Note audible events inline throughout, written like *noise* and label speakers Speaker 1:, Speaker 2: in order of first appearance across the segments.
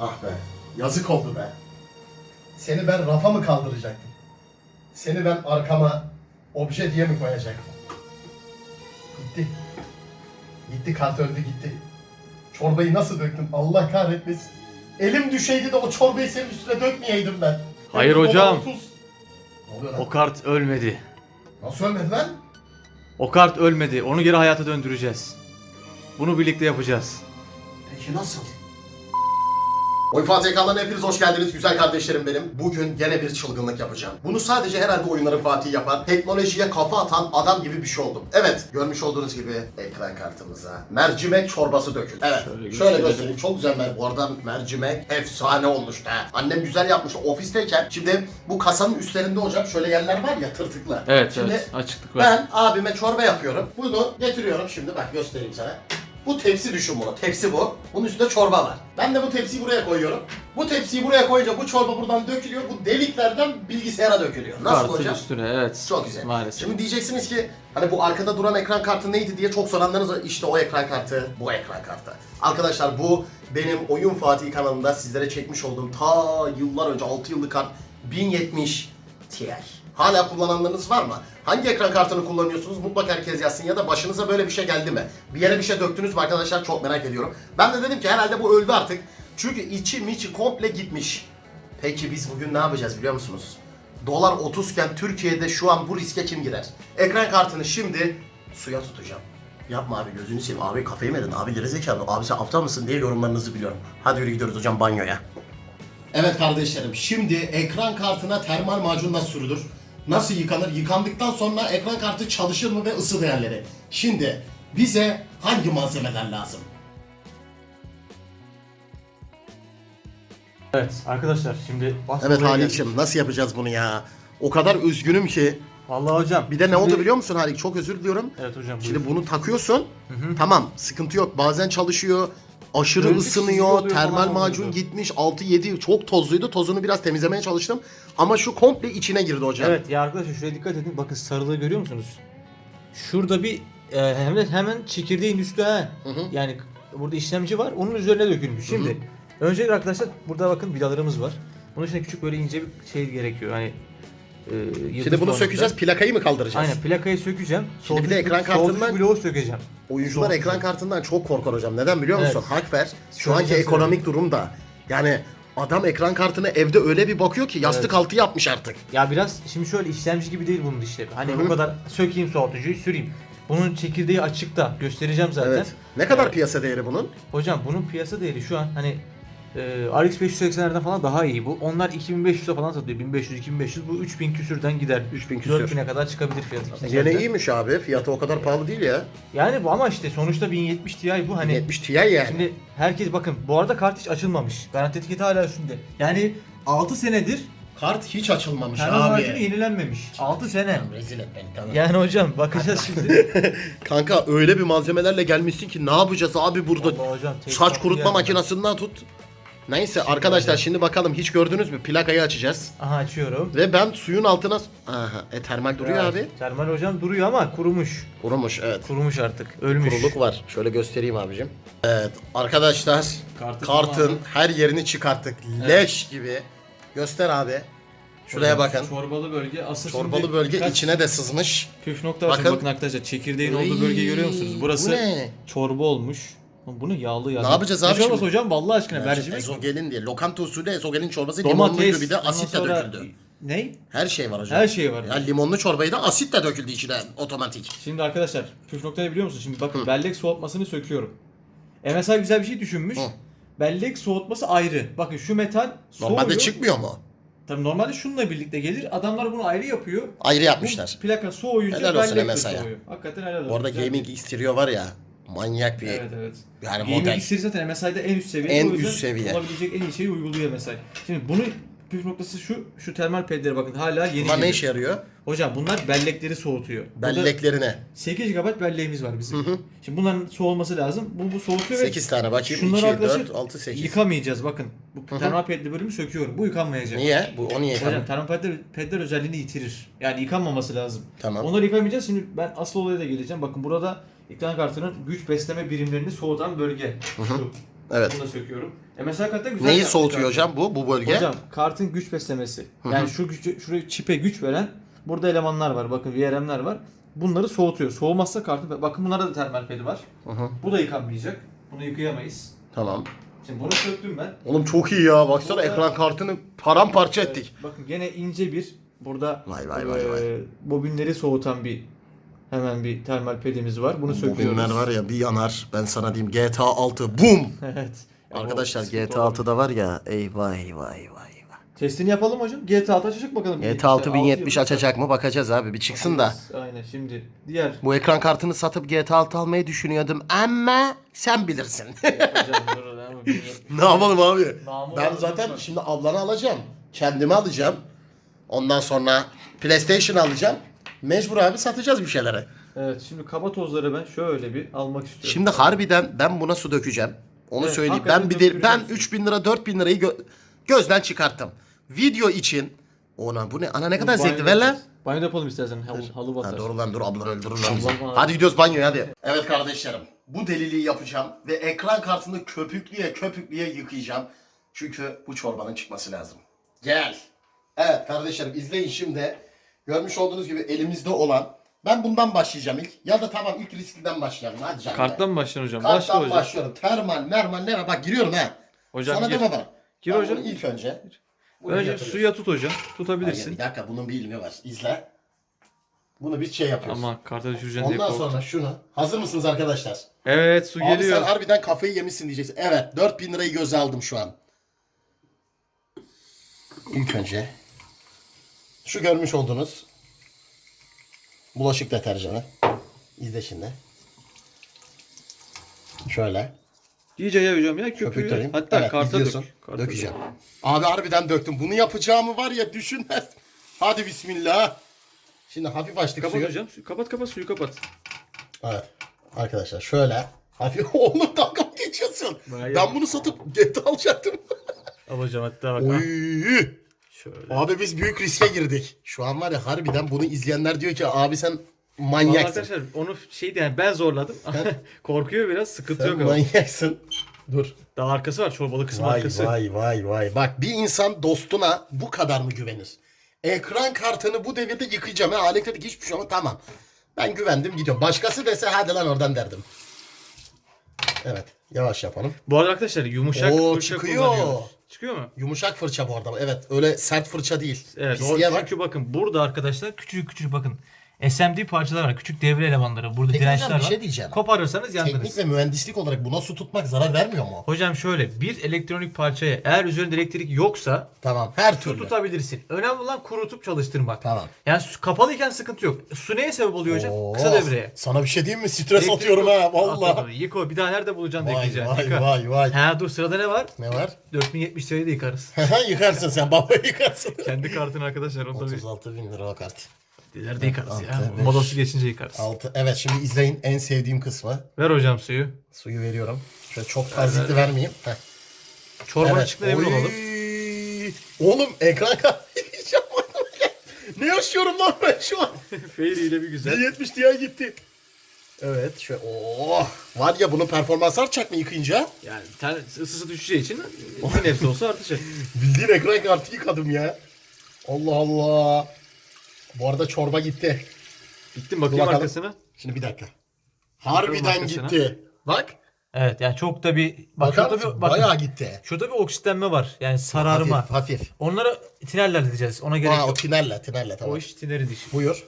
Speaker 1: Ah be. Yazık oldu be. Seni ben rafa mı kaldıracaktım? Seni ben arkama obje diye mi koyacaktım? Gitti. Gitti kart öldü gitti. Çorbayı nasıl döktüm Allah kahretmesin. Elim düşeydi de o çorbayı senin üstüne dökmeyeydim ben.
Speaker 2: Hayır
Speaker 1: de
Speaker 2: hocam.
Speaker 1: baba tuz. Ne oluyor lan?
Speaker 2: O kart ölmedi.
Speaker 1: Nasıl ölmedi lan?
Speaker 2: O kart ölmedi. Onu geri hayata döndüreceğiz. Bunu birlikte yapacağız.
Speaker 1: Peki nasıl? Oyun Fatih ekranlarına hepiniz hoş geldiniz güzel kardeşlerim benim. Bugün gene bir çılgınlık yapacağım. Bunu sadece herhalde oyunların Fatih yapar. Teknolojiye kafa atan adam gibi bir şey oldum. Evet görmüş olduğunuz gibi ekran kartımıza mercimek çorbası döküldü. Evet
Speaker 2: Şöyle
Speaker 1: şöyle, göstereyim. Çok güzel mer- bu arada mercimek efsane olmuştu. ha. Annem güzel yapmıştı ofisteyken. Şimdi bu kasanın üstlerinde hocam şöyle yerler var ya tırtıklı.
Speaker 2: Evet
Speaker 1: Şimdi
Speaker 2: evet. Açıklık var.
Speaker 1: ben abime çorba yapıyorum. Bunu getiriyorum şimdi bak göstereyim sana. Bu tepsi düşün bunu. Tepsi bu. Bunun üstünde çorba var. Ben de bu tepsiyi buraya koyuyorum. Bu tepsiyi buraya koyunca bu çorba buradan dökülüyor. Bu deliklerden bilgisayara dökülüyor. Nasıl
Speaker 2: Kartın
Speaker 1: hocam?
Speaker 2: üstüne evet.
Speaker 1: Çok güzel.
Speaker 2: Maalesef.
Speaker 1: Şimdi diyeceksiniz ki hani bu arkada duran ekran kartı neydi diye çok soranlarınız var. İşte o ekran kartı, bu ekran kartı. Arkadaşlar bu benim Oyun Fatih kanalında sizlere çekmiş olduğum ta yıllar önce 6 yıllık kart 1070 Ti. Hala kullananlarınız var mı? Hangi ekran kartını kullanıyorsunuz? Mutlaka herkes yazsın ya da başınıza böyle bir şey geldi mi? Bir yere bir şey döktünüz mü arkadaşlar? Çok merak ediyorum. Ben de dedim ki herhalde bu öldü artık. Çünkü içi miçi komple gitmiş. Peki biz bugün ne yapacağız biliyor musunuz? Dolar 30 iken Türkiye'de şu an bu riske kim girer? Ekran kartını şimdi suya tutacağım. Yapma abi gözünü seveyim. Abi kafayı mı yedin? Abi gerizekalı. Abi sen aptal mısın diye yorumlarınızı biliyorum. Hadi yürü gidiyoruz hocam banyoya. Evet kardeşlerim şimdi ekran kartına termal macun nasıl sürülür? Nasıl yıkanır? Yıkandıktan sonra ekran kartı çalışır mı ve ısı değerleri? Şimdi bize hangi malzemeler lazım?
Speaker 2: Evet arkadaşlar şimdi
Speaker 1: Evet
Speaker 2: buraya
Speaker 1: Halik'cim nasıl yapacağız bunu ya? O kadar üzgünüm ki.
Speaker 2: geldik. Vallahi hocam.
Speaker 1: Bir de ne
Speaker 2: şimdi-
Speaker 1: oldu biliyor musun Halik? Çok özür diliyorum.
Speaker 2: Evet hocam.
Speaker 1: Şimdi
Speaker 2: buyur.
Speaker 1: bunu takıyorsun. Tamam sıkıntı yok. Bazen çalışıyor. Aşırı
Speaker 2: Böyle çizgi
Speaker 1: ısınıyor. Termal macun gitmiş. 6-7 çok tozluydu. Tozunu biraz temizlemeye çalıştım. Ama şu komple içine girdi hocam.
Speaker 2: Evet ya arkadaşlar şuraya dikkat edin. Bakın sarılığı görüyor musunuz? Şurada bir e, hemen hemen çekirdeğin üstü ha.
Speaker 1: Hı hı.
Speaker 2: Yani burada işlemci var. Onun üzerine dökülmüş. Şimdi öncelikle arkadaşlar burada bakın vidalarımız var. Bunun için küçük böyle ince bir şey gerekiyor. Hani yıldız
Speaker 1: Şimdi bunu sökeceğiz. Plakayı mı kaldıracağız?
Speaker 2: Aynen plakayı sökeceğim.
Speaker 1: Şimdi bir de ekran kartından-
Speaker 2: bloğu sökeceğim.
Speaker 1: Oyuncular
Speaker 2: Çok
Speaker 1: ekran kartından çok korkar hocam. Neden biliyor musun?
Speaker 2: Evet.
Speaker 1: Hak ver. Şu
Speaker 2: Söyleyeceğim,
Speaker 1: anki ekonomik durumda. Yani adam ekran kartını evde öyle bir bakıyor ki yastık
Speaker 2: Evet.
Speaker 1: altı yapmış artık.
Speaker 2: Ya biraz şimdi şöyle işlemci gibi değil bunun işlevi. Hani
Speaker 1: Hı hı.
Speaker 2: bu kadar sökeyim soğutucuyu süreyim. Bunun çekirdeği açıkta göstereceğim zaten.
Speaker 1: Evet. Ne kadar
Speaker 2: Evet.
Speaker 1: piyasa değeri bunun?
Speaker 2: Hocam bunun piyasa değeri şu an hani e, RX 580'lerden falan daha iyi bu. Onlar 2500'e falan satıyor. 1500 2500 bu 3000 küsürden gider.
Speaker 1: 3000 küsür.
Speaker 2: 4000'e kadar çıkabilir fiyatı. işte
Speaker 1: Gene
Speaker 2: zaten.
Speaker 1: iyiymiş abi. Fiyatı o kadar pahalı değil ya.
Speaker 2: Yani bu ama işte sonuçta 1070 Ti bu hani
Speaker 1: 70 Ti yani.
Speaker 2: Şimdi herkes bakın bu arada kart hiç açılmamış. Garanti etiketi hala üstünde. Yani 6 senedir
Speaker 1: Kart hiç açılmamış
Speaker 2: termal
Speaker 1: abi.
Speaker 2: macunu yenilenmemiş. 6 sene.
Speaker 1: Tamam, rezil et beni tamam.
Speaker 2: Yani hocam bakacağız şimdi. *laughs*
Speaker 1: Kanka öyle bir malzemelerle gelmişsin ki ne yapacağız abi burada?
Speaker 2: Vallahi hocam,
Speaker 1: Saç kurutma makinesinden tut. Neyse arkadaşlar
Speaker 2: hocam.
Speaker 1: şimdi bakalım hiç gördünüz mü? Plakayı açacağız.
Speaker 2: Aha açıyorum.
Speaker 1: Ve ben suyun altına... Aha e termal duruyor
Speaker 2: Evet,
Speaker 1: abi.
Speaker 2: Termal hocam duruyor ama kurumuş.
Speaker 1: Kurumuş evet.
Speaker 2: Kurumuş artık. Ölmüş.
Speaker 1: Kuruluk var. Şöyle göstereyim abicim. Evet arkadaşlar
Speaker 2: Kartı
Speaker 1: kartın her yerini çıkarttık. Leş gibi. Göster abi. Şuraya
Speaker 2: Hocam,
Speaker 1: bakın.
Speaker 2: Çorbalı bölge asıl
Speaker 1: Çorbalı
Speaker 2: şimdi
Speaker 1: bölge
Speaker 2: birkaç
Speaker 1: içine de sızmış.
Speaker 2: Püf nokta bakın.
Speaker 1: Bakın.
Speaker 2: bakın arkadaşlar çekirdeğin olduğu bölgeyi görüyor musunuz? Burası
Speaker 1: Bu ne?
Speaker 2: çorba olmuş. Lan Bu ne yağlı yağlı.
Speaker 1: Ne yapacağız abi
Speaker 2: Ne çorbası
Speaker 1: şimdi?
Speaker 2: hocam vallahi aşkına mercimek.
Speaker 1: Ezogelin diye. Lokanta usulü ezogelin çorbası limonlu
Speaker 2: Domates.
Speaker 1: bir de
Speaker 2: ondan
Speaker 1: asit de
Speaker 2: sonra-
Speaker 1: döküldü.
Speaker 2: Ne?
Speaker 1: Her şey var hocam.
Speaker 2: Her şey var.
Speaker 1: Ya limonlu çorbayı da asit de döküldü içine otomatik.
Speaker 2: Şimdi arkadaşlar püf noktayı biliyor musun? Şimdi bakın bellek soğutmasını söküyorum. MSI güzel bir şey düşünmüş.
Speaker 1: Hı.
Speaker 2: Bellek soğutması ayrı. Bakın şu metal
Speaker 1: Normalde
Speaker 2: soğuyor.
Speaker 1: çıkmıyor mu?
Speaker 2: Tabii normalde şununla birlikte gelir. Adamlar bunu ayrı yapıyor.
Speaker 1: Ayrı
Speaker 2: Bu
Speaker 1: yapmışlar.
Speaker 2: plaka soğuyunca
Speaker 1: Helal olsun
Speaker 2: bellek de soğuyor. Hakikaten helal olsun.
Speaker 1: Bu arada
Speaker 2: Güzel.
Speaker 1: Gaming Xterior var ya manyak bir
Speaker 2: Evet evet.
Speaker 1: yani
Speaker 2: Gaming
Speaker 1: model.
Speaker 2: X'leri zaten MSI'de en üst seviye.
Speaker 1: En
Speaker 2: O yüzden
Speaker 1: üst seviye.
Speaker 2: Olabilecek en iyi şeyi uyguluyor MSI. Şimdi bunu püf noktası şu. Şu termal pedlere bakın hala yeni
Speaker 1: Bunlar ne
Speaker 2: geliyor.
Speaker 1: işe yarıyor?
Speaker 2: Hocam bunlar bellekleri soğutuyor. Burada
Speaker 1: Belleklerine.
Speaker 2: 8 GB belleğimiz var bizim. Şimdi bunların soğuması lazım. Bu bu soğutuyor
Speaker 1: 8 tane bakayım.
Speaker 2: Şunları
Speaker 1: 2,
Speaker 2: arkadaşlar
Speaker 1: 4, 6, 8.
Speaker 2: yıkamayacağız bakın. Bu termal pedli bölümü söküyorum. Bu yıkanmayacak.
Speaker 1: Niye? Bu o niye
Speaker 2: Hocam termal pedler, pedler özelliğini yitirir. Yani yıkanmaması lazım.
Speaker 1: Tamam.
Speaker 2: Onları yıkamayacağız. Şimdi ben asıl olaya da geleceğim. Bakın burada ekran kartının güç besleme birimlerini soğutan bölge. Şu.
Speaker 1: Evet.
Speaker 2: Bunu da söküyorum. E mesela kartta güzel
Speaker 1: Neyi soğutuyor
Speaker 2: kartı.
Speaker 1: hocam bu bu bölge?
Speaker 2: Hocam kartın güç beslemesi. Yani şu gücü, şuraya çipe güç veren burada elemanlar var. Bakın VRM'ler var. Bunları soğutuyor. Soğumazsa kartı bakın bunlarda da termal pedi var.
Speaker 1: Hı hı.
Speaker 2: Bu da yıkanmayacak. Bunu yıkayamayız.
Speaker 1: Tamam.
Speaker 2: Şimdi bunu söktüm ben.
Speaker 1: Oğlum çok iyi ya. Baksana
Speaker 2: Burada-
Speaker 1: ekran kartını paramparça
Speaker 2: Evet,
Speaker 1: ettik.
Speaker 2: bakın gene ince bir burada
Speaker 1: Vay vay vay vay.
Speaker 2: e, bobinleri soğutan bir hemen bir termal pedimiz var. Bunu söküyoruz.
Speaker 1: Bobinler var ya bir yanar. Ben sana diyeyim GTA 6 boom.
Speaker 2: evet.
Speaker 1: Arkadaşlar
Speaker 2: sıkıntı
Speaker 1: GTA
Speaker 2: olabilir.
Speaker 1: 6'da var ya eyvah eyvah eyvah eyvah.
Speaker 2: Testini yapalım hocam. GTA 6 açacak bakalım.
Speaker 1: GTA 6
Speaker 2: İşte
Speaker 1: 1070
Speaker 2: altı
Speaker 1: açacak mı bakacağız abi bir çıksın da.
Speaker 2: Aynen şimdi diğer
Speaker 1: Bu ekran kartını satıp GTA 6 almayı düşünüyordum ama sen bilirsin. *laughs*
Speaker 2: Hocam dur lan, bu *laughs*
Speaker 1: ne yapalım abi?
Speaker 2: Namı
Speaker 1: Ben zaten şimdi ablanı alacağım. Kendimi alacağım. Ondan sonra PlayStation alacağım. Mecbur abi satacağız bir şeylere.
Speaker 2: Evet şimdi kaba tozları ben şöyle bir almak istiyorum.
Speaker 1: Şimdi harbiden ben buna su dökeceğim. Onu
Speaker 2: Evet,
Speaker 1: söyleyeyim.
Speaker 2: hakikaten
Speaker 1: Ben bir de, ben
Speaker 2: döktüreceğim.
Speaker 1: 3000 lira 4000 lirayı gö- gözden çıkarttım. Video için ona bu ne ana ne kadar
Speaker 2: Banyo
Speaker 1: zevkli ver lan.
Speaker 2: yapacağız. Banyo yapalım istersen halı, halı batar.
Speaker 1: Ha, doğru lan dur ablan bizi.
Speaker 2: Allah Allah.
Speaker 1: Hadi gidiyoruz banyoya hadi. Evet kardeşlerim bu deliliği yapacağım ve ekran kartını köpüklüye köpüklüye yıkayacağım. Çünkü bu çorbanın çıkması lazım. Gel. Evet kardeşlerim izleyin şimdi. Görmüş olduğunuz gibi elimizde olan ben bundan başlayacağım ilk. Ya da tamam ilk riskliden başlayalım. Hadi canım.
Speaker 2: Karttan mı başlayın hocam? Başla
Speaker 1: Karttan
Speaker 2: hocam.
Speaker 1: başlıyorum. Termal, mermal ne var? Bak giriyorum ha.
Speaker 2: Hocam
Speaker 1: Sana
Speaker 2: gir.
Speaker 1: deme bana.
Speaker 2: Gir
Speaker 1: Ben
Speaker 2: hocam.
Speaker 1: bunu ilk önce. Bunu
Speaker 2: Önce
Speaker 1: yatırıyorum.
Speaker 2: suya tut hocam.
Speaker 1: Hayır,
Speaker 2: Tutabilirsin.
Speaker 1: bir dakika bunun bir ilmi var. İzle. Bunu bir şey yapıyoruz.
Speaker 2: Ama karta düşüreceksin diye
Speaker 1: Ondan
Speaker 2: korktum.
Speaker 1: sonra şunu. Hazır mısınız arkadaşlar?
Speaker 2: Evet su
Speaker 1: Abi
Speaker 2: geliyor.
Speaker 1: sen harbiden kafayı yemişsin diyeceksin. Evet 4000 lirayı göze aldım şu an. İlk önce şu görmüş olduğunuz bulaşık deterjanı. İzle şimdi. Şöyle.
Speaker 2: İyice yay hocam ya köpüğü. Hatta
Speaker 1: evet,
Speaker 2: karta
Speaker 1: izliyorsun.
Speaker 2: dök. Karta
Speaker 1: Dökeceğim. Abi harbiden döktüm. Bunu yapacağımı var ya düşünmez. Hadi bismillah. Şimdi hafif
Speaker 2: dök.
Speaker 1: açtık
Speaker 2: Kapat
Speaker 1: suyu.
Speaker 2: hocam. Kapat kapat suyu kapat.
Speaker 1: Evet. Arkadaşlar şöyle. Hafif *laughs* oğlum dalga mı geçiyorsun?
Speaker 2: Bayağı.
Speaker 1: Ben bunu satıp *laughs* GTA alacaktım.
Speaker 2: Al hocam hatta bak.
Speaker 1: Oy.
Speaker 2: Şöyle.
Speaker 1: Abi biz büyük riske girdik. Şu an var ya harbiden bunu izleyenler diyor ki abi sen
Speaker 2: Vallahi
Speaker 1: manyaksın.
Speaker 2: arkadaşlar onu şey yani ben zorladım. *laughs* Korkuyor biraz sıkıntı
Speaker 1: Sen
Speaker 2: yok ama.
Speaker 1: manyaksın. Dur.
Speaker 2: Daha arkası var çorbalı kısmı
Speaker 1: Vay
Speaker 2: arkası.
Speaker 1: vay vay vay. Bak bir insan dostuna bu kadar mı güvenir? Ekran kartını bu devirde yıkayacağım. Ha, elektrik hiçbir şey ama tamam. Ben güvendim gidiyorum. Başkası dese hadi lan oradan derdim. Evet. Yavaş yapalım.
Speaker 2: Bu arada arkadaşlar yumuşak
Speaker 1: Oo,
Speaker 2: fırça
Speaker 1: çıkıyor.
Speaker 2: kullanıyoruz. Çıkıyor mu?
Speaker 1: Yumuşak fırça bu arada. Evet. Öyle sert fırça değil.
Speaker 2: Evet. O,
Speaker 1: Pisliğe bak.
Speaker 2: çünkü bakın burada arkadaşlar küçük küçük bakın. SMD parçalar var. Küçük devre elemanları. Burada
Speaker 1: Peki
Speaker 2: dirençler
Speaker 1: hocam bir
Speaker 2: var.
Speaker 1: şey diyeceğim.
Speaker 2: Koparırsanız yandınız.
Speaker 1: Teknik ve mühendislik olarak buna su tutmak zarar vermiyor mu?
Speaker 2: Hocam şöyle bir elektronik parçaya eğer üzerinde elektrik yoksa
Speaker 1: Tamam. Her
Speaker 2: su
Speaker 1: türlü.
Speaker 2: tutabilirsin. Önemli olan kurutup çalıştırmak.
Speaker 1: Tamam.
Speaker 2: Yani su kapalıyken sıkıntı yok. Su neye sebep oluyor hocam?
Speaker 1: Oo,
Speaker 2: Kısa devreye.
Speaker 1: Sana bir şey diyeyim mi? Stres
Speaker 2: Elektrik
Speaker 1: atıyorum ha
Speaker 2: At
Speaker 1: valla.
Speaker 2: onu, Yıka o. bir daha nerede bulacaksın
Speaker 1: Vay
Speaker 2: yıkayacaksın.
Speaker 1: vay
Speaker 2: Yıka.
Speaker 1: vay vay.
Speaker 2: Ha dur sırada ne var?
Speaker 1: Ne var?
Speaker 2: 4070 lirayı da yıkarız. *laughs*
Speaker 1: yıkarsın sen baba yıkarsın.
Speaker 2: Kendi kartın arkadaşlar. Bir
Speaker 1: 36 bin lira o kart.
Speaker 2: İleride yıkarız ya.
Speaker 1: Altı, beş.
Speaker 2: Modası geçince yıkarız.
Speaker 1: 6. Evet şimdi izleyin en sevdiğim kısmı.
Speaker 2: Ver hocam suyu.
Speaker 1: Suyu veriyorum. Şöyle çok tazikli vermeyeyim. Heh.
Speaker 2: Çorbanın
Speaker 1: Evet.
Speaker 2: çıktığına emin olalım.
Speaker 1: Oğlum ekran kartı ne yaşıyorum lan ben şu an? *laughs*
Speaker 2: Fairy ile bir güzel.
Speaker 1: 170 diye gitti. Evet şöyle oh var ya bunun performansı artacak mı yıkayınca?
Speaker 2: Yani ten, ısısı düşeceği için bir nefsi olsa artacak. *laughs*
Speaker 1: Bildiğin ekran kartı yıkadım ya. Allah Allah. Bu arada çorba gitti.
Speaker 2: Gittim bakayım
Speaker 1: bakalım.
Speaker 2: arkasına.
Speaker 1: Şimdi bir dakika. Harbiden gitti. Bak.
Speaker 2: Evet yani çok da bir bak
Speaker 1: Bakar
Speaker 2: şurada
Speaker 1: mısın?
Speaker 2: bir bakın.
Speaker 1: Bayağı gitti.
Speaker 2: Şurada bir oksitlenme var. Yani sararma.
Speaker 1: Hafif hafif.
Speaker 2: Onları tinerle halledeceğiz. Ona gerek
Speaker 1: Aa, o
Speaker 2: yok.
Speaker 1: tinerle tinerle tamam.
Speaker 2: O iş tineri diş.
Speaker 1: Buyur.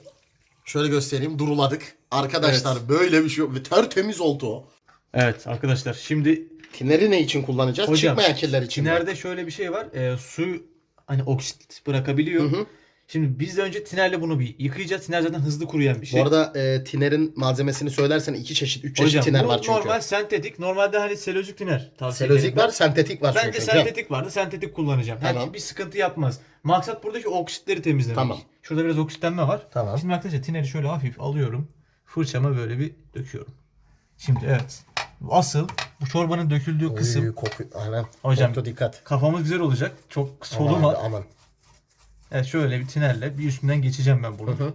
Speaker 1: Şöyle göstereyim. Duruladık. Arkadaşlar böyle bir şey yok. Tertemiz oldu o.
Speaker 2: Evet arkadaşlar şimdi
Speaker 1: Tineri ne için kullanacağız?
Speaker 2: Hocam,
Speaker 1: Çıkmayan kirler için. mi?
Speaker 2: tinerde şöyle bir şey var. E, su hani oksit bırakabiliyor.
Speaker 1: Hı hı.
Speaker 2: Şimdi biz de önce tinerle bunu bir yıkayacağız. Tiner zaten hızlı kuruyan bir şey.
Speaker 1: Bu arada e, tinerin malzemesini söylersen iki çeşit, üç çeşit
Speaker 2: Hocam
Speaker 1: tiner var çünkü.
Speaker 2: normal sentetik. Normalde hani selüzik tiner tavsiye ederim
Speaker 1: var, sentetik var
Speaker 2: Ben
Speaker 1: çünkü. hocam.
Speaker 2: sentetik vardı. Sentetik kullanacağım.
Speaker 1: Tamam.
Speaker 2: Yani bir sıkıntı yapmaz. Maksat buradaki oksitleri temizlemek.
Speaker 1: Tamam.
Speaker 2: Şurada biraz oksitlenme var.
Speaker 1: Tamam.
Speaker 2: Şimdi arkadaşlar tineri şöyle hafif alıyorum. Fırçama böyle bir döküyorum. Şimdi evet. Asıl bu çorbanın döküldüğü kısım
Speaker 1: Uy, koku. Aynen.
Speaker 2: Hocam.
Speaker 1: Koktu dikkat.
Speaker 2: kafamız güzel olacak. Çok
Speaker 1: Aman,
Speaker 2: soluma.
Speaker 1: abi, aman.
Speaker 2: Evet şöyle bir tinerle bir üstünden geçeceğim ben bunu.
Speaker 1: Hı hı.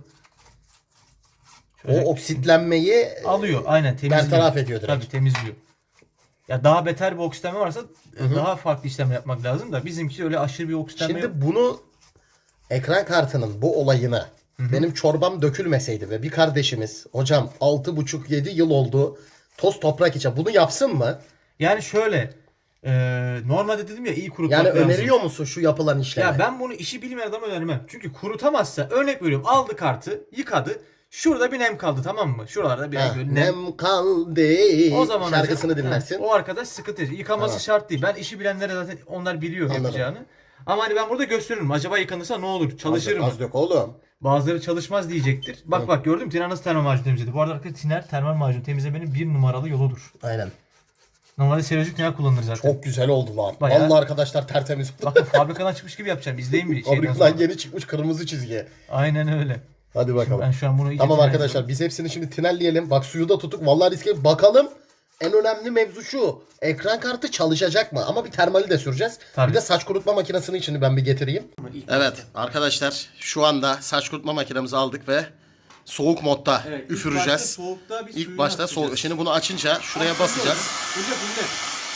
Speaker 2: Şöyle
Speaker 1: O oksitlenmeyi
Speaker 2: alıyor. Aynen temizliyor.
Speaker 1: bertaraf ediyor direkt.
Speaker 2: Tabii temizliyor. Ya daha beter bir oksitlenme varsa e,
Speaker 1: hı.
Speaker 2: daha farklı işlem yapmak lazım da bizimki öyle aşırı bir oksitlenme yok.
Speaker 1: Şimdi bunu ekran kartının bu olayını benim çorbam dökülmeseydi ve bir kardeşimiz hocam 6,5-7 yıl oldu toz toprak içe bunu yapsın mı?
Speaker 2: Yani şöyle e, normalde dedim ya iyi kurutmak
Speaker 1: Yani
Speaker 2: lazım.
Speaker 1: öneriyor musun şu yapılan işlemi?
Speaker 2: Ya ben bunu işi bilmeyen adama önermem. Çünkü kurutamazsa örnek veriyorum aldı kartı yıkadı. Şurada bir nem kaldı tamam mı? Şuralarda biraz
Speaker 1: Ha,
Speaker 2: böyle nem.
Speaker 1: nem kaldı.
Speaker 2: O zaman
Speaker 1: şarkısını
Speaker 2: hocam,
Speaker 1: dinlersin.
Speaker 2: ha, O arkadaş sıkıntı. Yıkaması
Speaker 1: Tamam.
Speaker 2: şart değil. Ben işi bilenlere zaten onlar biliyor
Speaker 1: Anladım.
Speaker 2: yapacağını. Ama hani ben burada gösteririm. Acaba yıkanırsa ne olur? Çalışır mı?
Speaker 1: Az dök oğlum.
Speaker 2: Bazıları çalışmaz diyecektir. Bak
Speaker 1: Hı.
Speaker 2: bak gördün mü? Tiner nasıl termal macun temizledi. Bu arada arkadaşlar tiner termal macun temizlemenin bir numaralı yoludur.
Speaker 1: Aynen.
Speaker 2: Normalde serolojik tiner kullanılır zaten.
Speaker 1: Çok güzel oldu lan.
Speaker 2: Bayağı-
Speaker 1: Vallahi arkadaşlar tertemiz *laughs* oldu.
Speaker 2: Bakın fabrikadan çıkmış gibi yapacağım. İzleyin bir şeyden
Speaker 1: Fabrikadan
Speaker 2: sonra.
Speaker 1: yeni çıkmış kırmızı çizgi.
Speaker 2: Aynen öyle.
Speaker 1: Hadi bakalım.
Speaker 2: Ben şu an bunu
Speaker 1: Tamam arkadaşlar biz hepsini şimdi tinelleyelim. Bak suyu da tuttuk. Vallahi riske bakalım. En önemli mevzu şu. Ekran kartı çalışacak mı? Ama bir termali de süreceğiz.
Speaker 2: Tabii.
Speaker 1: Bir de saç kurutma makinesini içini ben bir getireyim.
Speaker 2: İlk
Speaker 1: Evet arkadaşlar şu anda saç kurutma makinemizi aldık ve soğuk modda
Speaker 2: Evet, ilk
Speaker 1: üfüreceğiz.
Speaker 2: başta soğukta bir
Speaker 1: İlk başta
Speaker 2: atacağız.
Speaker 1: soğuk. Şimdi bunu açınca şuraya basacağız.
Speaker 2: Fulle fulle.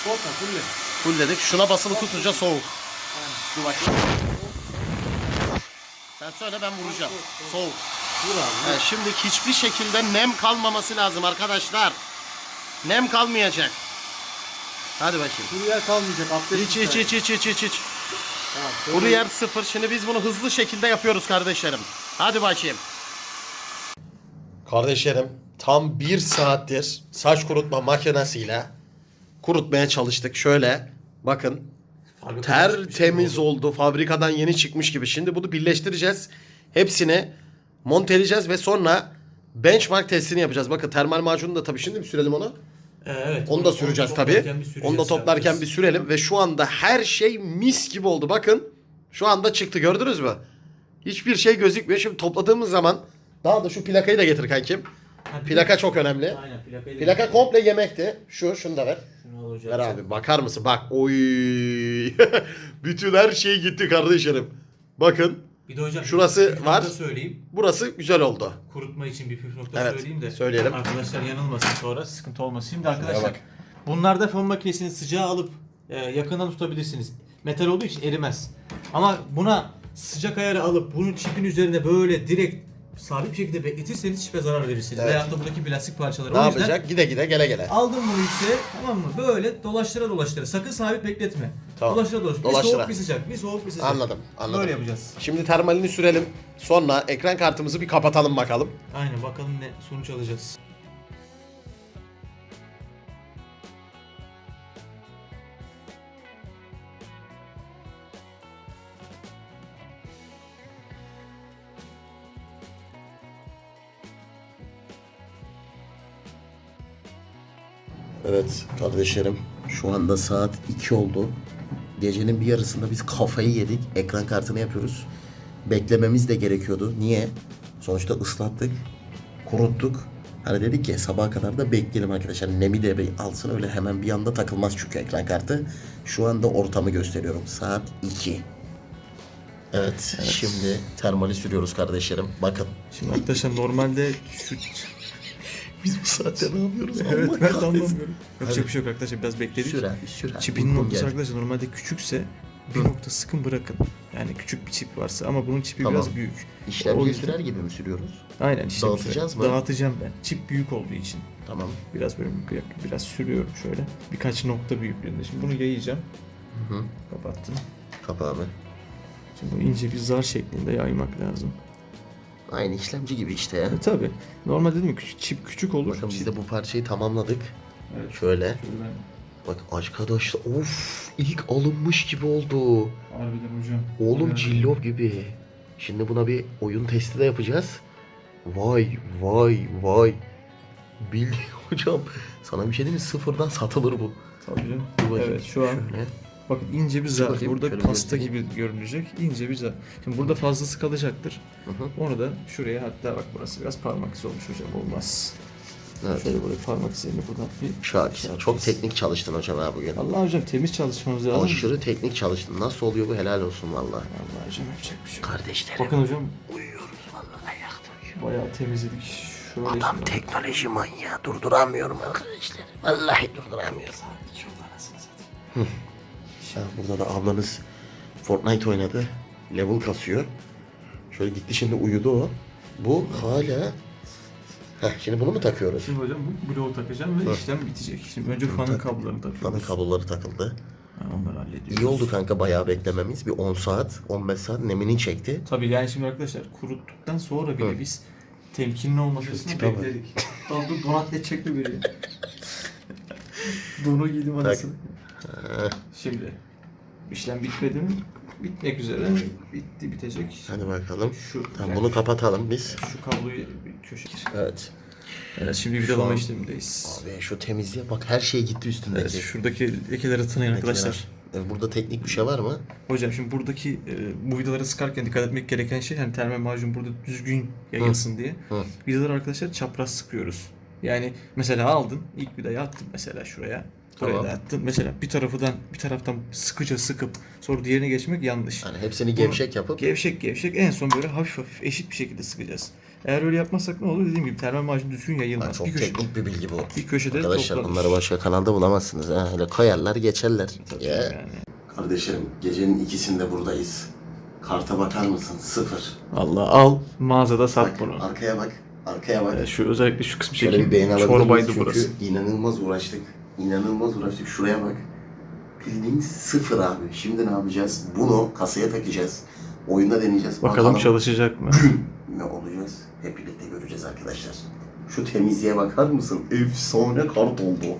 Speaker 2: Korkma fulle.
Speaker 1: Full dedik. Şuna basılı tutunca soğuk.
Speaker 2: Dur bakayım.
Speaker 1: Sen söyle ben vuracağım. Soğuk.
Speaker 2: Dur abi.
Speaker 1: Evet, şimdi hiçbir şekilde nem kalmaması lazım arkadaşlar. Nem kalmayacak. Hadi bakayım.
Speaker 2: Kuru yer kalmayacak. Abdest
Speaker 1: İç iç iç iç iç iç iç.
Speaker 2: Tamam,
Speaker 1: Kuru yer sıfır. Şimdi biz bunu hızlı şekilde yapıyoruz kardeşlerim. Hadi bakayım. Kardeşlerim tam bir saattir saç kurutma makinesiyle kurutmaya çalıştık. Şöyle bakın tertemiz oldu. Fabrikadan yeni çıkmış gibi. Şimdi bunu birleştireceğiz. Hepsini monteleyeceğiz ve sonra benchmark testini yapacağız. Bakın termal macunu da tabii şimdi mi sürelim onu?
Speaker 2: Ee, evet.
Speaker 1: Onu da süreceğiz tabii. Onu da toplarken bir sürelim ve şu anda her şey mis gibi oldu. Bakın şu anda çıktı gördünüz mü? Hiçbir şey gözükmüyor. Şimdi topladığımız zaman daha da şu plakayı da getir kankim. Plaka çok önemli.
Speaker 2: Aynen plakayı da-
Speaker 1: Plaka komple yemekti. Şu şunu da ver.
Speaker 2: Şunu alacağız.
Speaker 1: Ver abi bakar mısın? Bak oy. *laughs* Bütün her şey gitti kardeşlerim. Bakın
Speaker 2: Bir de hocam
Speaker 1: Şurası
Speaker 2: püf
Speaker 1: var.
Speaker 2: nokta söyleyeyim.
Speaker 1: burası güzel oldu.
Speaker 2: Kurutma için bir püf nokta
Speaker 1: Evet,
Speaker 2: söyleyeyim de.
Speaker 1: söyleyelim.
Speaker 2: Arkadaşlar yanılmasın sonra sıkıntı olmasın. Şimdi arkadaşlar
Speaker 1: bak.
Speaker 2: bunlarda fön makinesini sıcağı alıp e, yakından tutabilirsiniz. Metal olduğu için erimez. Ama buna sıcak ayarı alıp bunun çipin üzerine böyle direkt sabit bir şekilde bekletirseniz çipe zarar verirsiniz.
Speaker 1: Evet.
Speaker 2: Veyahut da buradaki plastik parçaları.
Speaker 1: Ne
Speaker 2: o yüzden
Speaker 1: yapacak? Gide gide gele gele.
Speaker 2: Aldım bunu yükseğe tamam mı? Böyle dolaştıra dolaştıra. Sakın sabit bekletme.
Speaker 1: Tamam.
Speaker 2: Dolaştıra dolaştıra. Bir
Speaker 1: Dolaştıra.
Speaker 2: soğuk bir sıcak. Bir soğuk bir sıcak.
Speaker 1: Anladım, anladım.
Speaker 2: Böyle yapacağız.
Speaker 1: Şimdi termalini sürelim. Sonra ekran kartımızı bir kapatalım bakalım.
Speaker 2: Aynen bakalım ne sonuç alacağız.
Speaker 1: Evet kardeşlerim şu anda saat 2 oldu. Gecenin bir yarısında biz kafayı yedik. Ekran kartını yapıyoruz. Beklememiz de gerekiyordu. Niye? Sonuçta ıslattık, kuruttuk. Hani dedik ki sabaha kadar da bekleyelim arkadaşlar. Nemi de alsın öyle hemen bir anda takılmaz çünkü ekran kartı. Şu anda ortamı gösteriyorum. Saat 2. Evet, şimdi termali sürüyoruz kardeşlerim. Bakın.
Speaker 2: Şimdi arkadaşlar normalde şu
Speaker 1: Biz bu saatte ne yapıyoruz?
Speaker 2: Evet
Speaker 1: Allah
Speaker 2: ben de
Speaker 1: kahretsin.
Speaker 2: anlamıyorum. Yapacak bir şey yok arkadaşlar biraz bekledik.
Speaker 1: Süre, süre.
Speaker 2: Çipin noktası arkadaşlar normalde küçükse bir nokta sıkın bırakın. Yani küçük bir çip varsa ama bunun çipi
Speaker 1: Tamam.
Speaker 2: biraz büyük. O
Speaker 1: İşlemciyi
Speaker 2: yüzden-
Speaker 1: sürer gibi mi sürüyoruz?
Speaker 2: Aynen işte
Speaker 1: Dağıtacağız mı?
Speaker 2: Dağıtacağım ben. Çip büyük olduğu için.
Speaker 1: Tamam.
Speaker 2: Biraz böyle bir- biraz sürüyorum şöyle. Birkaç nokta büyüklüğünde. Şimdi bunu yayacağım.
Speaker 1: Hı hı.
Speaker 2: Kapattım.
Speaker 1: Kapağımı.
Speaker 2: Şimdi bunu ince bir zar şeklinde yaymak lazım.
Speaker 1: Aynı işlemci gibi işte ya.
Speaker 2: E tabi. Normal dedim ya küçük, çip küçük olur.
Speaker 1: Bakın biz
Speaker 2: Çip-
Speaker 1: de bu parçayı tamamladık.
Speaker 2: Evet.
Speaker 1: Şöyle.
Speaker 2: Şöyle
Speaker 1: Bak arkadaşlar of ilk alınmış gibi oldu.
Speaker 2: Harbiden hocam.
Speaker 1: Oğlum
Speaker 2: Evet.
Speaker 1: cillop gibi. Şimdi buna bir oyun testi de yapacağız. Vay vay vay. Bil *laughs* hocam sana bir şey diyeyim mi? Sıfırdan satılır bu.
Speaker 2: Tabii canım. Evet şu an
Speaker 1: Şöyle.
Speaker 2: Bakın ince bir zar.
Speaker 1: bakayım,
Speaker 2: Burada pasta
Speaker 1: göstereyim.
Speaker 2: gibi görünecek. İnce bir zar. Şimdi burada fazlası kalacaktır.
Speaker 1: Hı hı.
Speaker 2: Onu da şuraya hatta bak burası biraz parmak izi olmuş hocam olmaz.
Speaker 1: Evet.
Speaker 2: Şöyle böyle parmak izlerini buradan bir
Speaker 1: Şak,
Speaker 2: şey
Speaker 1: çok teknik çalıştın hocam ha bugün.
Speaker 2: Allah hocam temiz çalışmamız lazım.
Speaker 1: Aşırı teknik çalıştın. Nasıl oluyor bu helal olsun valla.
Speaker 2: Allah hocam yapacak bir şey.
Speaker 1: Kardeşlerim.
Speaker 2: Bakın hocam
Speaker 1: Uyuyoruz valla ayakta
Speaker 2: bayağı temizledik. Şöyle
Speaker 1: Adam
Speaker 2: şimdi-
Speaker 1: teknoloji manyağı durduramıyorum arkadaşlar. Vallahi durduramıyorum.
Speaker 2: Hiç oldu anasını satayım.
Speaker 1: Ya burada da ablanız Fortnite oynadı. Level kasıyor. Şöyle gitti şimdi uyudu o. Bu hala... Heh, şimdi bunu mu takıyoruz?
Speaker 2: Şimdi hocam bu bloğu takacağım ve işlem bitecek. Şimdi önce fanın kablolarını takıyoruz.
Speaker 1: Fanın kabloları takıldı.
Speaker 2: Onları hallediyoruz.
Speaker 1: İyi oldu kanka bayağı beklememiz. Bir 10 saat, 15 saat nemini çekti.
Speaker 2: Tabii yani şimdi arkadaşlar kuruttuktan sonra bile
Speaker 1: Hı.
Speaker 2: biz temkinli olmasını bekledik. Tam dur donat ne çekti biri. *laughs* Donu giydim anasını. Şimdi işlem bitmedi mi? Bitmek üzere. Bitti bitecek.
Speaker 1: Hadi bakalım.
Speaker 2: Şu,
Speaker 1: Tamam bunu kapatalım biz.
Speaker 2: şu kabloyu bir köşe.
Speaker 1: Evet.
Speaker 2: Evet şimdi vidalama işlemindeyiz.
Speaker 1: Abi şu temizliğe bak her şey gitti üstündeki.
Speaker 2: Evet, şuradaki lekeleri tanıyın arkadaşlar.
Speaker 1: Burada teknik bir şey var mı?
Speaker 2: Hocam şimdi buradaki e, bu vidaları sıkarken dikkat etmek gereken şey hani termal macun burada düzgün yayılsın diye.
Speaker 1: Hı.
Speaker 2: Vidaları arkadaşlar çapraz sıkıyoruz. Yani mesela aldın ilk vidayı attın mesela şuraya. Buraya
Speaker 1: Tamam.
Speaker 2: da attın. Mesela bir tarafından bir taraftan sıkıca sıkıp sonra diğerine geçmek yanlış.
Speaker 1: Hani hepsini gevşek yapıp
Speaker 2: Gevşek gevşek en son böyle hafif hafif eşit bir şekilde sıkacağız. Eğer öyle yapmazsak ne olur? Dediğim gibi termal macun düzgün
Speaker 1: Ha,
Speaker 2: yayılmaz.
Speaker 1: çok
Speaker 2: bir, köşe,
Speaker 1: teknik bir bilgi bu.
Speaker 2: bir köşede
Speaker 1: Arkadaşlar
Speaker 2: toplanır.
Speaker 1: bunları başka kanalda bulamazsınız. Ha. Öyle koyarlar geçerler.
Speaker 2: Tabii
Speaker 1: Ya.
Speaker 2: yani.
Speaker 1: Kardeşim gecenin ikisinde buradayız. Karta bakar mısın? Sıfır.
Speaker 2: Allah al mağazada sat
Speaker 1: Bak,
Speaker 2: bunu.
Speaker 1: arkaya bak. Arkaya bak.
Speaker 2: Ee, Şu özellikle şu kısmı
Speaker 1: Şöyle bir
Speaker 2: çekeyim.
Speaker 1: beğeni alabilir miyiz?
Speaker 2: Çorbaydı
Speaker 1: Çünkü
Speaker 2: burası.
Speaker 1: inanılmaz uğraştık. İnanılmaz uğraştık. Şuraya bak. Bildiğin sıfır abi. Şimdi ne yapacağız? Bunu kasaya takacağız. Oyunda deneyeceğiz.
Speaker 2: Bakalım çalışacak mı? *clears throat*
Speaker 1: ne olacağız? Hep birlikte göreceğiz arkadaşlar. Şu temizliğe bakar mısın? Efsane kart oldu.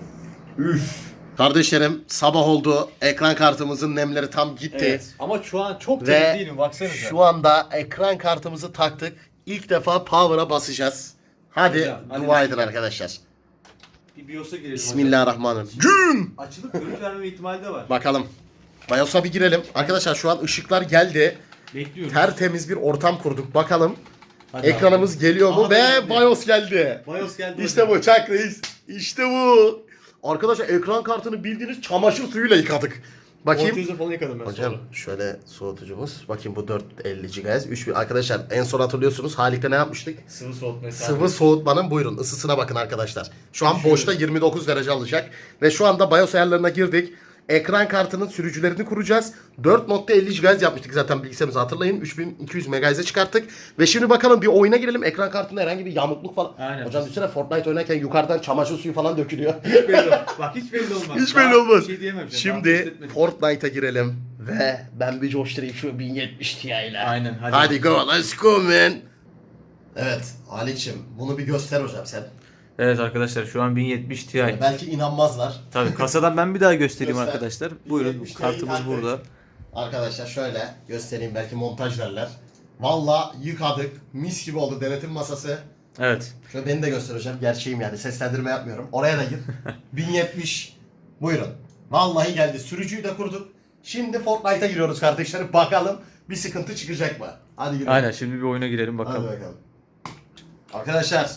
Speaker 1: Üf. Kardeşlerim sabah oldu. Ekran kartımızın nemleri tam gitti.
Speaker 2: Ama şu an çok
Speaker 1: Ve
Speaker 2: temiz değilim baksanıza.
Speaker 1: Şu anda ekran kartımızı taktık. İlk defa power'a basacağız. Hadi
Speaker 2: hadi
Speaker 1: dua edin arkadaşlar.
Speaker 2: Bir BIOS'a girelim.
Speaker 1: Bismillahirrahmanirrahim. Gün!
Speaker 2: hocam. Açılıp görüntü vermeme ihtimali de var.
Speaker 1: Bakalım. BIOS'a bir girelim. Arkadaşlar şu an ışıklar geldi.
Speaker 2: Bekliyorum.
Speaker 1: Tertemiz bir ortam kurduk. Bakalım
Speaker 2: Hadi
Speaker 1: ekranımız geliyor mu?
Speaker 2: Aha,
Speaker 1: Ve
Speaker 2: geldi.
Speaker 1: BIOS geldi.
Speaker 2: abi. BIOS geldi
Speaker 1: İşte
Speaker 2: hocam.
Speaker 1: bu çak reis. İşte bu. Arkadaşlar ekran kartını bildiğiniz çamaşır suyuyla yıkadık. Bakayım.
Speaker 2: Ortayüzü falan yıkadım ben
Speaker 1: Hocam
Speaker 2: sonra.
Speaker 1: şöyle soğutucumuz. Bakayım bu 450 GHz. 3000 arkadaşlar en son hatırlıyorsunuz Halik'te ne yapmıştık?
Speaker 2: Sıvı soğutma
Speaker 1: Sıvı soğutmanın buyurun ısısına bakın arkadaşlar. Şu an boşta 29 derece alacak. Ve şu anda BIOS ayarlarına girdik. Ekran kartının sürücülerini kuracağız. 4.50 GHz yapmıştık zaten bilgisayarımızı hatırlayın. 3200 MHz'e çıkarttık. Ve şimdi bakalım bir oyuna girelim. Ekran kartında herhangi bir yamukluk falan.
Speaker 2: Aynen.
Speaker 1: Hocam düşünsene Fortnite oynarken yukarıdan çamaşır suyu falan dökülüyor.
Speaker 2: Hiç belli olmaz. Bak hiç belli olmaz.
Speaker 1: Hiç belli olmaz.
Speaker 2: Şey diyemem.
Speaker 1: Şimdi
Speaker 2: hissetmedim.
Speaker 1: Fortnite'a girelim. Ve ben bir coşturayım şu 1070 Ti ile.
Speaker 2: Aynen hadi.
Speaker 1: Hadi go let's go man. Evet Halik'cim bunu bir göster hocam sen.
Speaker 2: Evet arkadaşlar şu an 1070 Ti.
Speaker 1: Belki inanmazlar.
Speaker 2: Tabii kasadan ben bir daha göstereyim
Speaker 1: Göster.
Speaker 2: arkadaşlar. Buyurun
Speaker 1: 1070 Ti
Speaker 2: kartımız
Speaker 1: kartı.
Speaker 2: burada.
Speaker 1: Arkadaşlar şöyle göstereyim belki montaj derler. Valla yıkadık. Mis gibi oldu denetim masası.
Speaker 2: Evet.
Speaker 1: Şöyle beni de göstereceğim. Gerçeğim yani. Seslendirme yapmıyorum. Oraya da gir. 1070. *laughs* Buyurun. Vallahi geldi. Sürücüyü de kurduk. Şimdi Fortnite'a giriyoruz kardeşlerim. Bakalım bir sıkıntı çıkacak mı? Hadi girelim.
Speaker 2: Aynen şimdi bir oyuna girelim
Speaker 1: Hadi
Speaker 2: bakalım.
Speaker 1: bakalım. Arkadaşlar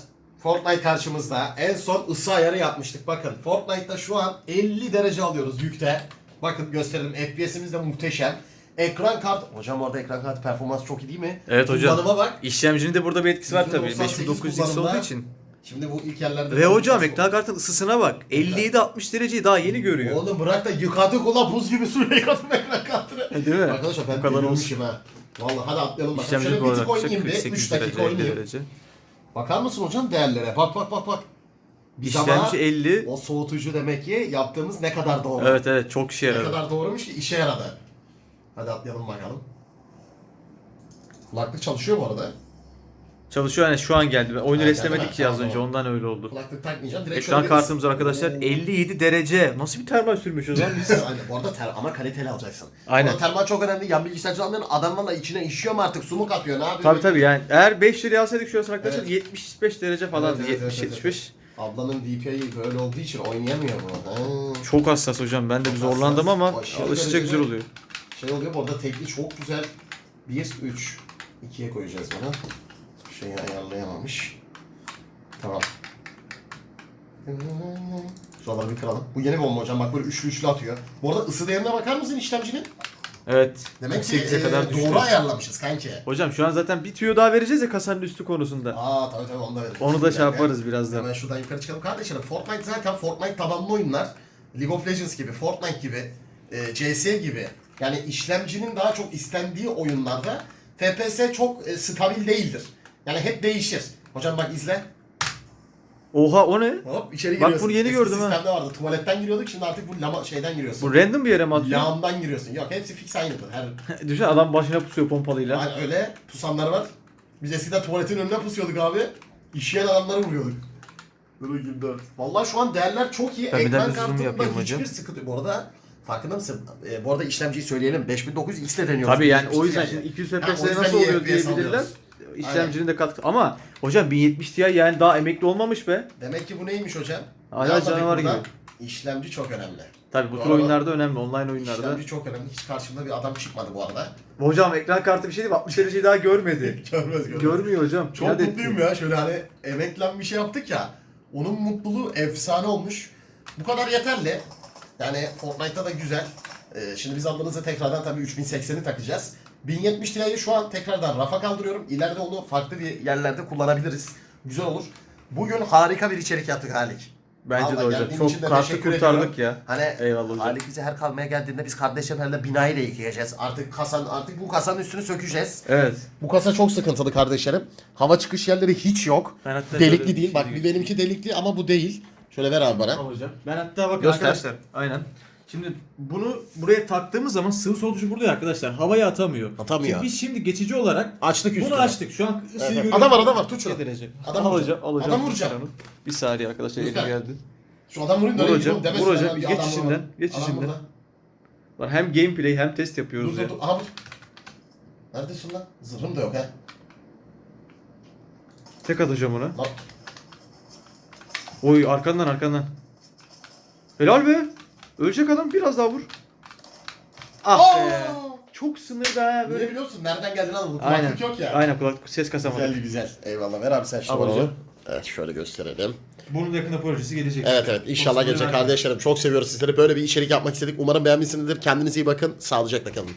Speaker 1: Fortnite karşımızda. En son ısı ayarı yapmıştık. Bakın Fortnite'da şu an 50 derece alıyoruz yükte. Bakın gösterelim. FPS'imiz de muhteşem. Ekran kart... Hocam orada ekran kartı performans çok iyi değil mi?
Speaker 2: Evet hocam.
Speaker 1: Kullanıma bak.
Speaker 2: İşlemcinin de burada bir etkisi var tabii.
Speaker 1: 198
Speaker 2: 5900X
Speaker 1: kullanımda.
Speaker 2: olduğu için.
Speaker 1: Şimdi bu ilk yerlerde...
Speaker 2: Ve hocam ekran kartın ısısına bak. 57-60 dereceyi daha yeni görüyor.
Speaker 1: Oğlum bırak da yıkadık ulan buz gibi suyla yıkadım ekran kartını.
Speaker 2: Değil mi?
Speaker 1: Arkadaşlar ben delirmişim ha. Vallahi hadi atlayalım bakalım.
Speaker 2: İşlemci
Speaker 1: Şöyle bir tık oynayayım bir.
Speaker 2: 48
Speaker 1: 3 dakika
Speaker 2: derece, 50
Speaker 1: oynayayım.
Speaker 2: derece.
Speaker 1: Bakar mısın hocam değerlere? Bak bak bak bak. Ama
Speaker 2: İşlemci 50.
Speaker 1: o soğutucu demek ki yaptığımız ne kadar doğru.
Speaker 2: Evet evet çok işe
Speaker 1: Ne
Speaker 2: yaradı.
Speaker 1: kadar doğruymuş ki işe yaradı. Hadi atlayalım bakalım. Kulaklık çalışıyor bu arada.
Speaker 2: Çalışıyor yani şu an geldi. Oyunu
Speaker 1: Ha,
Speaker 2: reslemedik ki az
Speaker 1: Tamam,
Speaker 2: önce ondan öyle oldu.
Speaker 1: Kulaklık takmayacağım. Direkt
Speaker 2: Ekran
Speaker 1: şöyle
Speaker 2: kartımız arkadaşlar
Speaker 1: Oo.
Speaker 2: 57 derece. Nasıl bir termal sürmüşüz lan biz? *laughs*
Speaker 1: Aynen. Bu arada ter ama kaliteli alacaksın.
Speaker 2: Aynen.
Speaker 1: Orada termal çok önemli. Yan bilgisayarcı almayan adamlarla içine işiyor mu artık? Su mu katıyor? Ne yapıyor?
Speaker 2: Tabii tabii yani eğer 5 liraya alsaydık şu an arkadaşlar
Speaker 1: Evet.
Speaker 2: 75 derece falan
Speaker 1: Evet, evet, evet,
Speaker 2: 70-75.
Speaker 1: Ablanın DPI böyle olduğu için oynayamıyor bu. Ha.
Speaker 2: Çok hassas hocam ben de bir zorlandım ama
Speaker 1: derecede-
Speaker 2: güzel oluyor.
Speaker 1: Şey oluyor bu arada tekli çok güzel. 1, 3. 2'ye koyacağız bunu. Şeyi ayarlayamamış. Tamam. Şuraları bir kıralım. Bu yeni bomba hocam bak böyle üçlü üçlü atıyor. Bu arada ısı değerine bakar mısın işlemcinin?
Speaker 2: Evet.
Speaker 1: Demek ki
Speaker 2: 48'e
Speaker 1: e,
Speaker 2: kadar düştü.
Speaker 1: doğru ayarlamışız kanki.
Speaker 2: Hocam şu an zaten bir tüyo daha vereceğiz ya kasanın üstü konusunda.
Speaker 1: Aa tabii tabii onu da verelim.
Speaker 2: Onu da şey yaparız birazdan.
Speaker 1: Hemen şuradan yukarı çıkalım. Kardeşlerim Fortnite zaten Fortnite tabanlı oyunlar. League of Legends gibi, Fortnite gibi, e, CS gibi. Yani işlemcinin daha çok istendiği oyunlarda FPS çok e, stabil değildir. Yani hep değişir. Hocam bak izle.
Speaker 2: Oha o ne?
Speaker 1: Hop içeri
Speaker 2: Bak
Speaker 1: giriyorsun.
Speaker 2: bunu yeni
Speaker 1: Eski
Speaker 2: gördüm ha.
Speaker 1: sistemde vardı. Tuvaletten giriyorduk şimdi artık bu lama şeyden giriyorsun.
Speaker 2: Bu random bir yere mi atıyor?
Speaker 1: Lağımdan giriyorsun. Yok hepsi fix aynıdır. Her *laughs*
Speaker 2: Düşün adam başına pusuyor pompalıyla.
Speaker 1: yani öyle pusanlar var. Biz eskiden tuvaletin önüne pusuyorduk abi. İşeyen adamları vuruyorduk. Dur bakayım dur. Vallahi şu an değerler çok iyi.
Speaker 2: Ben bir
Speaker 1: Ekran
Speaker 2: zoom
Speaker 1: kartında
Speaker 2: yapayım
Speaker 1: hiçbir
Speaker 2: hocam.
Speaker 1: sıkıntı. Bu arada farkında mısın? Ee, bu arada işlemciyi söyleyelim. 5900 X ile deniyoruz.
Speaker 2: Tabii yani o
Speaker 1: 1070
Speaker 2: yüzden şimdi 200
Speaker 1: Ha, o
Speaker 2: FPS nasıl oluyor diyebilirler. İşlemcinin de katkı. Ama hocam 1070 Ti yani daha emekli olmamış be.
Speaker 1: Demek ki bu neymiş hocam?
Speaker 2: Hala
Speaker 1: Ne
Speaker 2: canavar gibi.
Speaker 1: İşlemci çok önemli.
Speaker 2: Tabii bu tür oyunlarda önemli. Online oyunlarda.
Speaker 1: İşlemci çok önemli. Hiç karşımda bir adam çıkmadı bu arada.
Speaker 2: Hocam ekran kartı bir şey değil mi? 60 dereceyi daha görmedi. *laughs*
Speaker 1: Görmez görmez.
Speaker 2: Görmüyor hocam.
Speaker 1: Çok
Speaker 2: İnat etti.
Speaker 1: mutluyum ya. Şöyle hani emeklen bir şey yaptık ya. Onun mutluluğu efsane olmuş. Bu kadar yeterli. Yani Fortnite'da da güzel. Ee, şimdi biz ablanıza tekrardan tabii 3080'i takacağız. 1070 Ti'yi şu an tekrardan rafa kaldırıyorum. İleride onu farklı bir yerlerde kullanabiliriz. Güzel olur. Bugün harika bir içerik yaptık Halik.
Speaker 2: Bence de
Speaker 1: Vallahi
Speaker 2: hocam.
Speaker 1: geldiğin için
Speaker 2: Çok
Speaker 1: de
Speaker 2: kartı
Speaker 1: teşekkür
Speaker 2: kurtardık ya.
Speaker 1: Hani
Speaker 2: Eyvallah hocam.
Speaker 1: Halik bize her kalmaya geldiğinde biz kardeşlerle binayı da yıkayacağız. Artık kasan artık bu kasanın üstünü sökeceğiz.
Speaker 2: Evet.
Speaker 1: Bu kasa çok sıkıntılı kardeşlerim. Hava çıkış yerleri hiç yok.
Speaker 2: Ben hatta
Speaker 1: Delikli değil.
Speaker 2: bir
Speaker 1: Bak
Speaker 2: şey
Speaker 1: bir benimki delikli ama bu değil. Şöyle ver abi bana.
Speaker 2: Al hocam. Ben hatta bakın
Speaker 1: Göster.
Speaker 2: arkadaşlar. Aynen. Şimdi bunu buraya taktığımız zaman sıvı soğutucu burada ya arkadaşlar. Havaya atamıyor.
Speaker 1: Atamıyor.
Speaker 2: Şimdi biz şimdi geçici olarak
Speaker 1: Açtık üstünü.
Speaker 2: bunu açtık. Şu an ısıyı
Speaker 1: Evet.
Speaker 2: görüyoruz.
Speaker 1: Adam var, adam var. Tut şunu.
Speaker 2: Derece.
Speaker 1: Adam
Speaker 2: al
Speaker 1: vuracağım.
Speaker 2: hocam. Al hocam.
Speaker 1: Adam vuracağım.
Speaker 2: Bir saniye arkadaşlar elim geldi.
Speaker 1: Şu adam vurayım da
Speaker 2: Vur
Speaker 1: öyle gidiyorum demesin
Speaker 2: Geç
Speaker 1: adam
Speaker 2: içinden,
Speaker 1: vurmadı.
Speaker 2: geç
Speaker 1: Adam
Speaker 2: içinden.
Speaker 1: burada.
Speaker 2: Lan hem gameplay hem test yapıyoruz
Speaker 1: Dur
Speaker 2: ya.
Speaker 1: dur dur. Aha. Neredesin lan? Zırhım da yok ha.
Speaker 2: Tek atacağım ona.
Speaker 1: Lan.
Speaker 2: Oy arkandan arkandan. Helal be. Ölecek adam biraz daha vur. Ah be.
Speaker 1: Aa!
Speaker 2: Çok sınırda ha
Speaker 1: Ne
Speaker 2: böyle.
Speaker 1: biliyorsun? Nereden geldiğini anladım.
Speaker 2: Aynen.
Speaker 1: Kulaklık yok ya.
Speaker 2: Aynen kulak ses kasamadı.
Speaker 1: Güzel güzel. Eyvallah. Ver abi sen şu
Speaker 2: Al hocam.
Speaker 1: Evet şöyle gösterelim.
Speaker 2: Bunun da yakında projesi gelecek.
Speaker 1: Evet evet inşallah gelecek kardeşlerim. Çok seviyoruz sizleri. Böyle bir içerik yapmak istedik. Umarım beğenmişsinizdir. Kendinize iyi bakın. Sağlıcakla kalın.